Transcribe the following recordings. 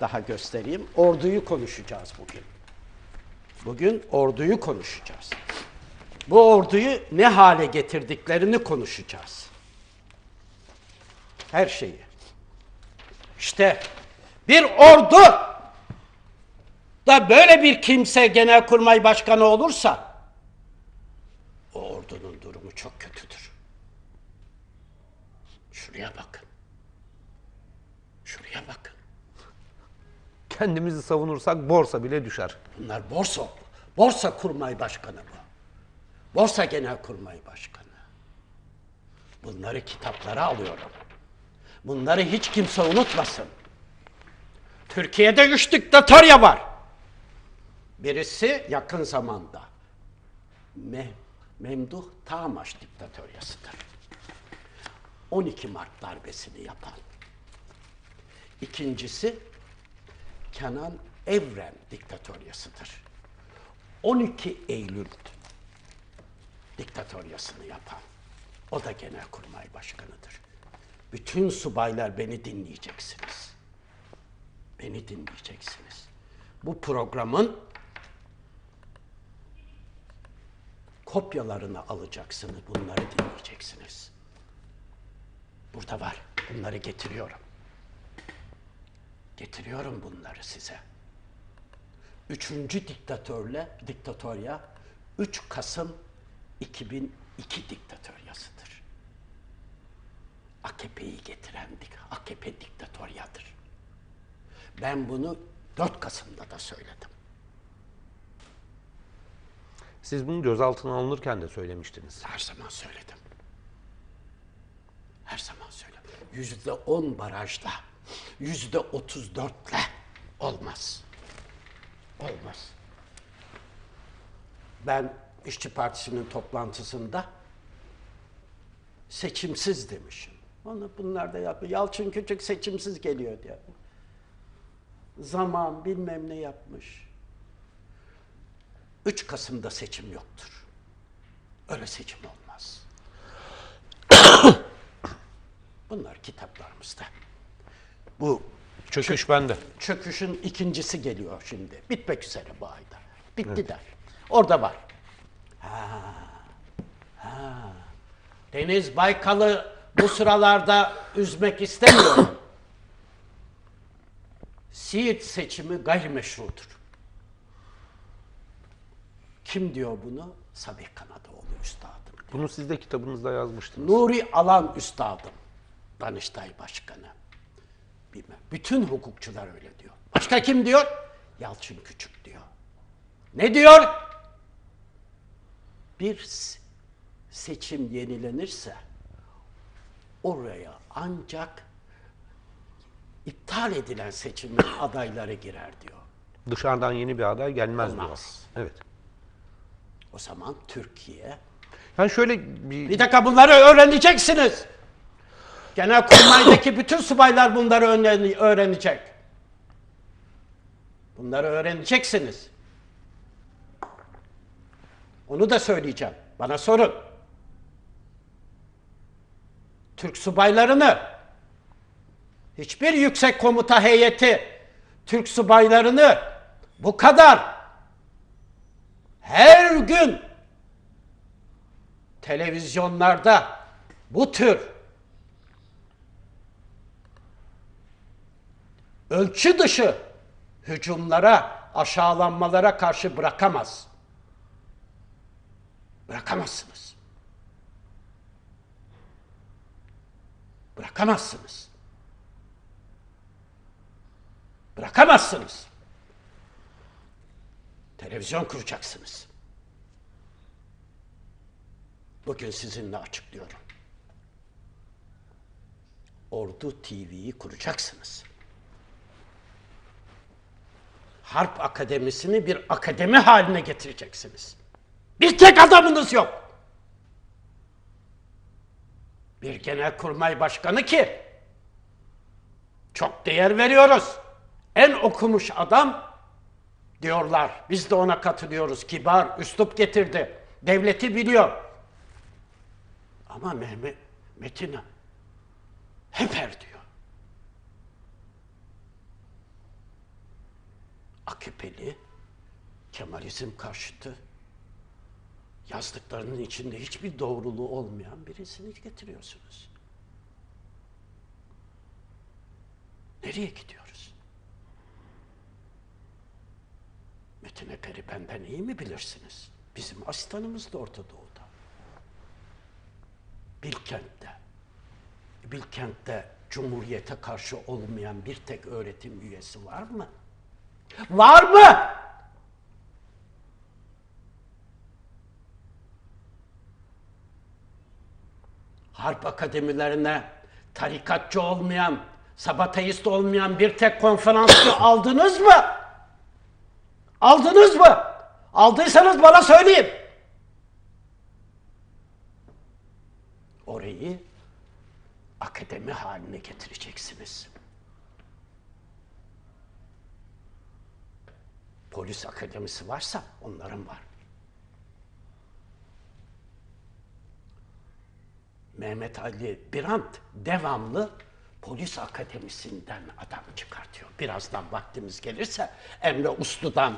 daha göstereyim. Orduyu konuşacağız bugün. Bugün orduyu konuşacağız. Bu orduyu ne hale getirdiklerini konuşacağız. Her şeyi. İşte bir ordu da böyle bir kimse genelkurmay başkanı olursa o ordunun durumu çok kötüdür. Şuraya bakın. Şuraya bakın. Kendimizi savunursak borsa bile düşer. Bunlar borsa, borsa kurmay başkanı bu. Borsa genel kurmay başkanı. Bunları kitaplara alıyorum. Bunları hiç kimse unutmasın. Türkiye'de üç diktatörya var. Birisi yakın zamanda. Me Memduh Tamaş diktatöryasıdır. 12 Mart darbesini yapan. İkincisi Kenan Evren diktatöryasıdır. 12 Eylül diktatöryasını yapan. O da genelkurmay başkanıdır. Bütün subaylar beni dinleyeceksiniz. Beni dinleyeceksiniz. Bu programın kopyalarını alacaksınız. Bunları dinleyeceksiniz. Burada var. Bunları getiriyorum. Getiriyorum bunları size. Üçüncü diktatörle, diktatörya 3 Kasım 2002 diktatöryasıdır. AKP'yi getiren AKP diktatöryadır. Ben bunu 4 Kasım'da da söyledim. Siz bunu gözaltına alınırken de söylemiştiniz. Her zaman söyledim. Her zaman söyledim. Yüzde on barajla, yüzde otuz dörtle olmaz. Olmaz. Ben İşçi Partisi'nin toplantısında seçimsiz demişim. Onu bunlar da yapıyor. Yalçın Küçük seçimsiz geliyor diye. Zaman bilmem ne yapmış. 3 Kasım'da seçim yoktur. Öyle seçim olmaz. Bunlar kitaplarımızda. Bu Çöküş bende. çöküşün ikincisi geliyor şimdi. Bitmek üzere bu ayda. Bitti der. Orada var. Ha, ha. Deniz Baykal'ı bu sıralarda üzmek istemiyorum. Siirt seçimi gayrimeşrudur. Kim diyor bunu? Sabih Kanadoğlu üstadım. Bunu siz de kitabınızda yazmıştınız. Nuri Alan üstadım. Danıştay Başkanı. Bilmem. Bütün hukukçular öyle diyor. Başka kim diyor? Yalçın Küçük diyor. Ne diyor? Bir seçim yenilenirse oraya ancak iptal edilen seçimin adayları girer diyor. Dışarıdan yeni bir aday gelmez Olmaz. diyor. Evet. O zaman Türkiye Yani şöyle bir Bir dakika bunları öğreneceksiniz. Genelkurmay'daki bütün subaylar bunları öğren- öğrenecek. Bunları öğreneceksiniz. Onu da söyleyeceğim. Bana sorun. Türk subaylarını hiçbir yüksek komuta heyeti Türk subaylarını bu kadar her gün televizyonlarda bu tür ölçü dışı hücumlara, aşağılanmalara karşı bırakamaz. Bırakamazsınız. Bırakamazsınız. Bırakamazsınız. Televizyon kuracaksınız. Bugün sizinle açıklıyorum. Ordu TV'yi kuracaksınız. Harp Akademisi'ni bir akademi haline getireceksiniz. Bir tek adamınız yok. Bir genelkurmay başkanı ki çok değer veriyoruz. En okumuş adam diyorlar. Biz de ona katılıyoruz. Kibar, üslup getirdi. Devleti biliyor. Ama Mehmet Metin Heper diyor. AKP'li, Kemalizm karşıtı, yazdıklarının içinde hiçbir doğruluğu olmayan birisini getiriyorsunuz. Nereye gidiyoruz? Metin Eper'i benden iyi mi bilirsiniz? Bizim asistanımız da Orta Doğu'da. Bilkent'te. Bilkent'te Cumhuriyete karşı olmayan bir tek öğretim üyesi var mı? Var mı? Harp akademilerine tarikatçı olmayan, sabateist olmayan bir tek konferansçı aldınız mı? Aldınız mı? Aldıysanız bana söyleyin. Orayı akademi haline getireceksiniz. Polis akademisi varsa onların var. Mehmet Ali Birant devamlı polis akademisinden adam çıkartıyor. Birazdan vaktimiz gelirse Emre Uslu'dan,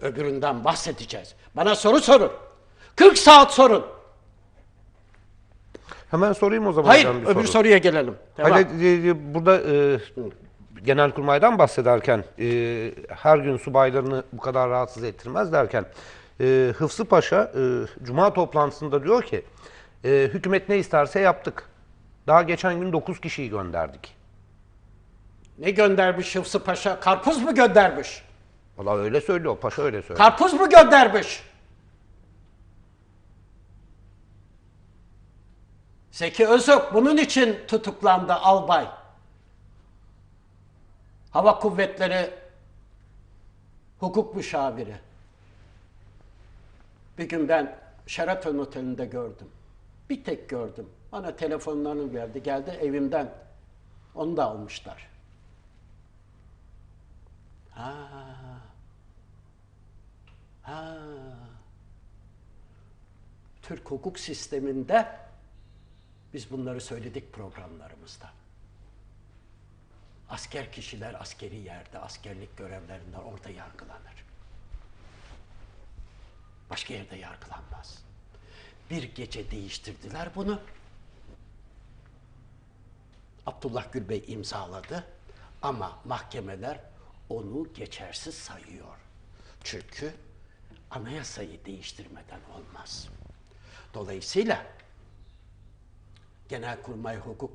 öbüründen bahsedeceğiz. Bana soru sorun. 40 saat sorun. Hemen sorayım o zaman Hayır, öbür soru. soruya gelelim. Devam. Hayır, e, e, burada e, Genelkurmay'dan bahsederken e, her gün subaylarını bu kadar rahatsız ettirmez derken e, Hıfzı Paşa e, Cuma toplantısında diyor ki e, hükümet ne isterse yaptık. Daha geçen gün 9 kişiyi gönderdik. Ne göndermiş Hıfzı Paşa? Karpuz mu göndermiş? Valla öyle söylüyor, paşa öyle söylüyor. Karpuz mu göndermiş? Zeki Özök bunun için tutuklandı albay. Hava Kuvvetleri hukuk müşaviri. Bir gün ben Sheraton Oteli'nde gördüm. Bir tek gördüm. Bana telefonlarını verdi. Geldi evimden. Onu da almışlar. Ha. Ha. Türk hukuk sisteminde biz bunları söyledik programlarımızda. Asker kişiler askeri yerde, askerlik görevlerinden orada yargılanır. Başka yerde yargılanmaz. Bir gece değiştirdiler bunu. Abdullah Gül Bey imzaladı ama mahkemeler onu geçersiz sayıyor. Çünkü anayasayı değiştirmeden olmaz. Dolayısıyla Genelkurmay Hukuk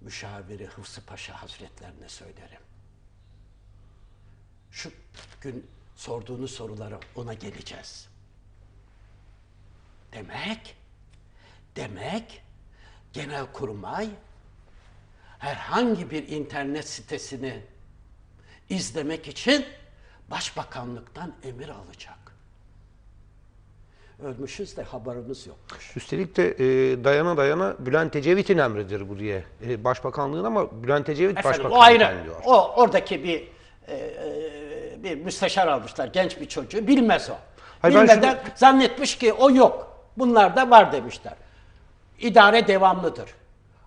Müşaviri Hıfzı Paşa Hazretlerine söylerim. Şu gün sorduğunuz sorulara ona geleceğiz. Demek, demek Genelkurmay herhangi bir internet sitesini izlemek için Başbakanlıktan emir alacak. Ölmüşüz de haberimiz yokmuş. Üstelik de e, dayana dayana Bülent Ecevit'in emridir bu diye. E, başbakanlığın ama Bülent Ecevit Efendim, başbakan o ayrı. diyor. O oradaki bir e, e, bir müsteşar almışlar genç bir çocuğu bilmez o. Hayır, Bilmeden şunu- zannetmiş ki o yok. Bunlar da var demişler. İdare devamlıdır.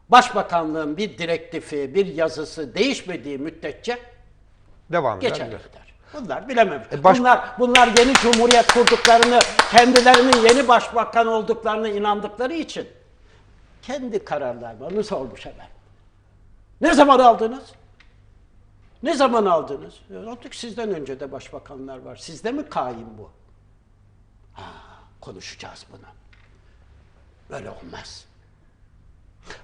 Başbakanlığın bir direktifi, bir yazısı değişmediği müddetçe Devam eder. gider. Bunlar bilememiş. E, baş- Bunlar bunlar yeni cumhuriyet kurduklarını, kendilerinin yeni başbakan olduklarını inandıkları için kendi kararlarını sormuş hemen. Ne zaman aldınız? Ne zaman aldınız? E, Artık sizden önce de başbakanlar var. Sizde mi kaim bu? Ha, konuşacağız bunu. Böyle olmaz.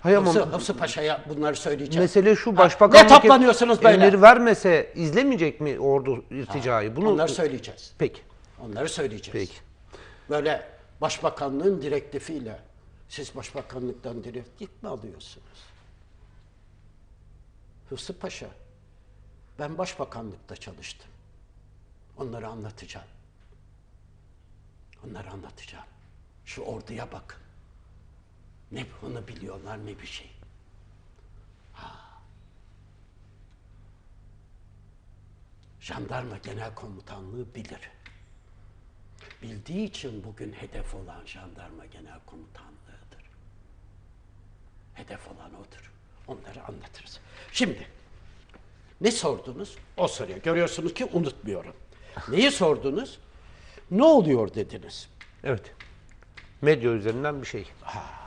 Hayır ama Hıfzı, Hıfzı Paşa'ya bunları söyleyeceğim. mesele şu Ha, başbakanlık Ne toplanıyorsunuz böyle? emir vermese izlemeyecek mi ordu irticayı? Bunu Onları söyleyeceğiz. Peki. Onları söyleyeceğiz. Peki. Böyle başbakanlığın direktifiyle siz başbakanlıktan direktif mi alıyorsunuz? Hıfzı Paşa, ben başbakanlıkta çalıştım. Onları anlatacağım. Onları anlatacağım. Şu orduya bakın. Ne onu biliyorlar ne bir şey. Ha. Jandarma Genel Komutanlığı bilir. Bildiği için bugün hedef olan Jandarma Genel Komutanlığı'dır. Hedef olan odur. Onları anlatırız. Şimdi Ne sordunuz? O soruyor. Görüyorsunuz ki unutmuyorum. Neyi sordunuz? Ne oluyor dediniz. Evet. Medya üzerinden bir şey. Ha,